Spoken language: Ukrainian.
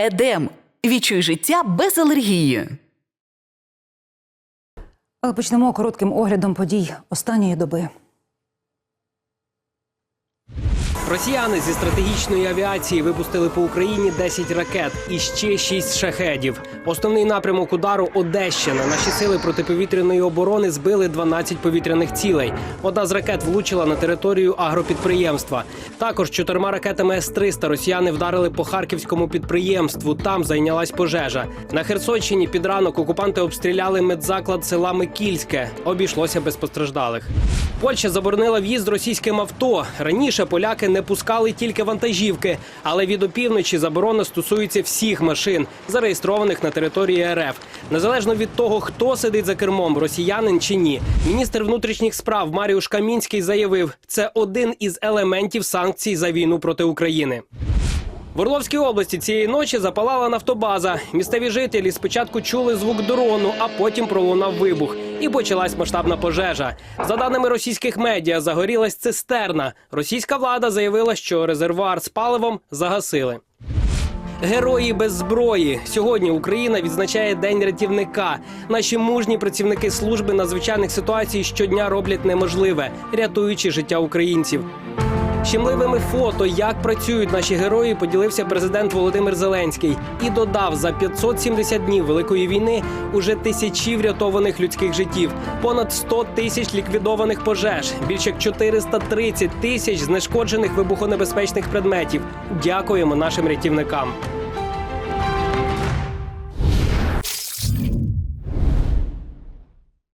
Едем. Відчуй життя без алергії. Але почнемо коротким оглядом подій останньої доби. Росіяни зі стратегічної авіації випустили по Україні 10 ракет і ще 6 шахедів. Основний напрямок удару Одещина. Наші сили протиповітряної оборони збили 12 повітряних цілей. Одна з ракет влучила на територію агропідприємства. Також чотирма ракетами С-300 росіяни вдарили по харківському підприємству. Там зайнялась пожежа. На Херсонщині під ранок окупанти обстріляли медзаклад села Микільське. Обійшлося без постраждалих. Польща заборонила в'їзд російським авто. Раніше поляки не пускали тільки вантажівки, але від опівночі заборона стосується всіх машин, зареєстрованих на території РФ. Незалежно від того, хто сидить за кермом, росіянин чи ні. Міністр внутрішніх справ Маріуш Камінський заявив, це один із елементів санкцій за війну проти України. В Орловській області цієї ночі запалала нафтобаза. Місцеві жителі спочатку чули звук дрону, а потім пролунав вибух. І почалась масштабна пожежа. За даними російських медіа, загорілась цистерна. Російська влада заявила, що резервуар з паливом загасили. Герої без зброї сьогодні Україна відзначає День рятівника. Наші мужні працівники служби надзвичайних ситуацій щодня роблять неможливе, рятуючи життя українців. Щемливими фото, як працюють наші герої, поділився президент Володимир Зеленський і додав за 570 днів великої війни уже тисячі врятованих людських життів, понад 100 тисяч ліквідованих пожеж, більше як 430 тисяч знешкоджених вибухонебезпечних предметів. Дякуємо нашим рятівникам.